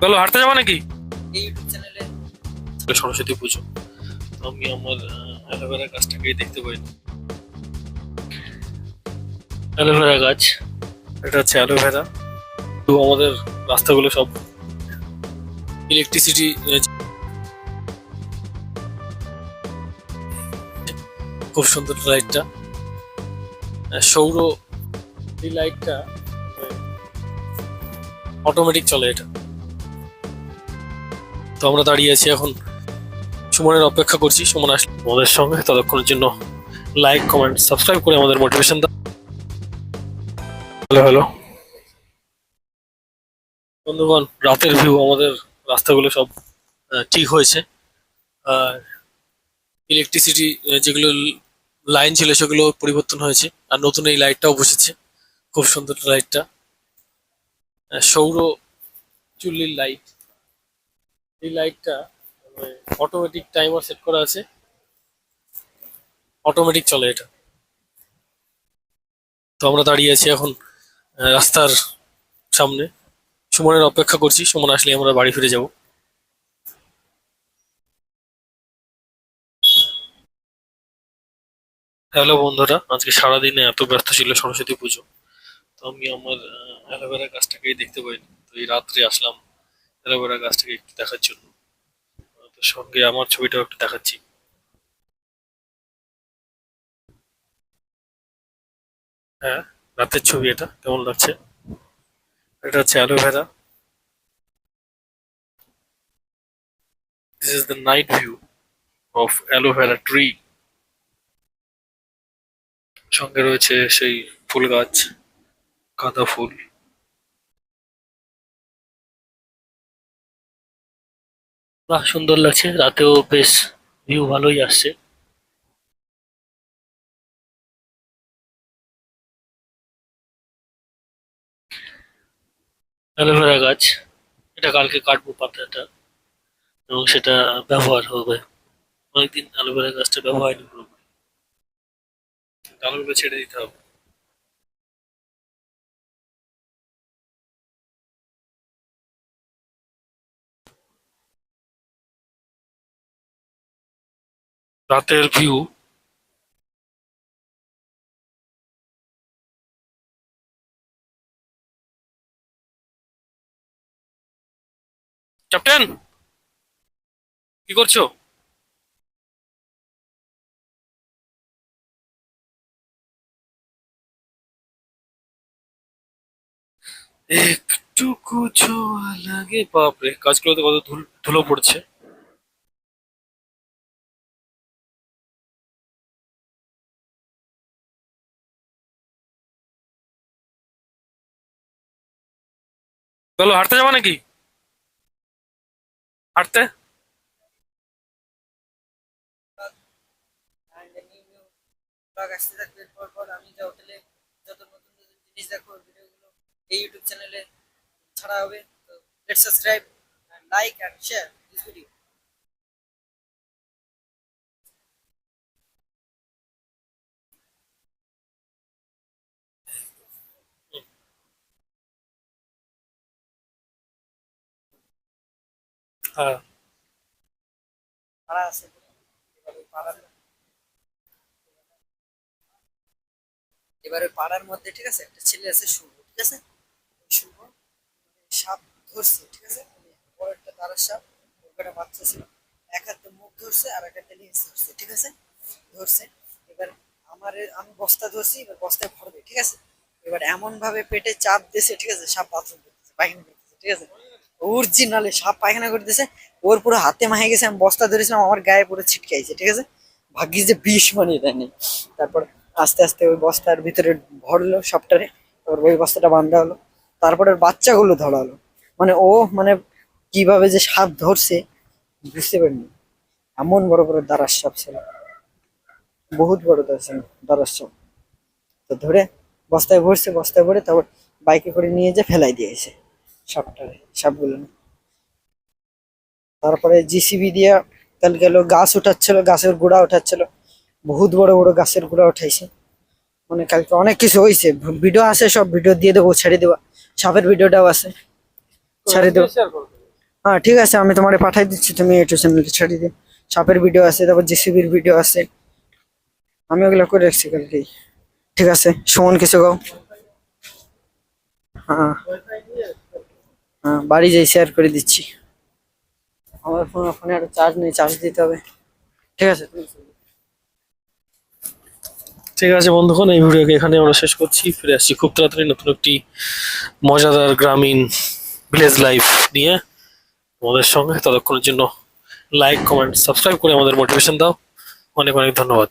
চলো হাঁটতে যাব নাকি? সরস্বতী পুজো। আমি আমার অ্যালোভেরা গাছটাকে দেখতে পাই। অ্যালোভেরা গাছ এটা হচ্ছে অ্যালোভেরা। তো আমাদের রাস্তাগুলো সব ইলেকট্রিসিটি খুব সুন্দর লাইটটা সৌর এই লাইটটা অটোমেটিক চলে এটা। তো আমরা দাঁড়িয়ে আছি এখন। সুমনের অপেক্ষা করছি। সুমন আসলে আমাদের সঙ্গে। ততক্ষণের জন্য লাইক কমেন্ট সাবস্ক্রাইব করে আমাদের মোটিভেশন দাও। Hello hello. বন্ধুগণ রাতের ভিউ আমাদের রাস্তাগুলো সব ঠিক হয়েছে। আর ইলেকট্রিসিটি যেগুলো লাইন ছিল সেগুলো পরিবর্তন হয়েছে। আর নতুন এই লাইটটাও বসেছে। খুব সুন্দর লাইটটা সৌর চুল্লির লাইট এই লাইটটা অটোমেটিক টাইমার সেট করা আছে। অটোমেটিক চলে এটা। তো আমরা দাঁড়িয়ে আছি এখন রাস্তার সামনে। সুমনের অপেক্ষা করছি। সুমন আসলে আমরা বাড়ি ফিরে যাব। হ্যালো বন্ধুরা, আজকে সারাদিনে এত ব্যস্ত ছিল সরস্বতী পুজো। তো আমি আমার অ্যালোভেরা গাছটাকেই দেখতে পাইনি। তো এই রাত্রে আসলাম অ্যালোভেরা গাছটাকে একটু দেখার জন্য। সঙ্গে আমার ছবিটাও একটু দেখাচ্ছি। হ্যাঁ রাতের ছবি এটা, কেমন লাগছে? এটা হচ্ছে aloe vera this is the night view of aloe vera tree সঙ্গে রয়েছে সেই ফুল গাছ, গাঁদা ফুল। বাহ, সুন্দর লাগছে। রাতেও বেশ ভিউ ভালোই আসছে। অ্যালোভেরা গাছ, এটা কালকে কাটবো পাতাটা, এবং সেটা ব্যবহার হবে। অনেকদিন অ্যালোভেরা গাছটা ব্যবহার হয়নি ছেড়ে দিতে হবে। রাতের ভিউ ক্যাপ্টেন কি করছ? একটু ছোঁয়া লাগে। বাপরে কাজগুলোতে কত ধুলো পড়ছে। চলো, হাঁটতে যাব নাকি? হাঁটতে? আসতে পর আমি যে হোটেলে যত নতুন জিনিস দেখো এই ইউটিউব চ্যানেলে ছাড়া হবে, তো let subscribe like and share this video হ্যাঁ। পাড়ার মধ্যে, ঠিক আছে? একটা ছেলে আছে শুভ ঠিক আছে? শুভ সাপ ধরছে, ঠিক আছে? মানে বড় একটা সাপ বাচ্চা ছিল। এক হাতে মুখ ধরছে আর এক হাতে লেজ ধরছে, ঠিক আছে? ধরছে। এবার আমার, আমি বস্তা ধরছি, এবার বস্তায় ভরবে, ঠিক আছে? এবার এমন ভাবে পেটে চাপ দিয়েছে, ঠিক আছে? সাপ বাথরুম করতেছে, পায়খানা করতেছে, ঠিক আছে? অরিজিনালে সাপ পায়খানা করতেছে, ওর পুরো হাতে মাহে গেছে, আমি বস্তা ধরেছিলাম, আমার গায়ে পুরো ছিটকাইছে ঠিক আছে? ভাগ্যিস যে বিষ বানিয়ে দেয়নি তারপর আস্তে আস্তে ওই বস্তার ভিতরে ভরলো সবটারে তারপর ওই বস্তাটা বান্ধা হলো, তারপরে বাচ্চাগুলো ধরা হলো। মানে ও মানে কীভাবে যে সাপ ধরছে, বুঝতে পারিনি। এমন বড় বড় দারাস সাপ ছিল। বহুত বড় দারাস সাপ তো ধরে বস্তায় ভরছে, বস্তায় ভরে তারপর বাইকে করে নিয়ে যে ফেলাই দিয়েছে। সাপটারে সাপগুলো তারপরে জিসিবি দিয়ে কাল গেল গাছ উঠাচ্ছিল গাছের গোড়া উঠাচ্ছিল। বহুত বড় বড় গাছের গোড়া উঠাইছে। মানে কালকে অনেক কিছু হয়েছে ভিডিও আছে সব ভিডিও দিয়ে দেবো ছেড়ে দেবো। সাপের ভিডিওটাও আছে। ছেড়ে দেবো। হ্যাঁ ঠিক আছে আমি তোমারে পাঠাই দিচ্ছি তুমি ইউটিউব চ্যানেলকে ছেড়ে দিও। সাপের ভিডিও আছে তারপর জিসিবির ভিডিও আছে। আমি ওগুলো করে রাখছি কালকেই। ঠিক আছে সুমন কিছু গাও হ্যাঁ। বাড়ি যাই শেয়ার করে দিচ্ছি। আমার ফোন ফোনে আর চার্জ নেই চার্জ দিতে হবে। ঠিক আছে? ঠিক আছে বন্ধুগণ, এই ভিডিওকে এখানে আমরা শেষ করছি। ফিরে আসছি খুব তাড়াতাড়ি নতুন একটি মজাদার গ্রামীণ ভিলেজ লাইফ নিয়ে আমাদের সঙ্গে। ততক্ষণের জন্য লাইক কমেন্ট সাবস্ক্রাইব করে আমাদের মোটিভেশন দাও। অনেক অনেক ধন্যবাদ।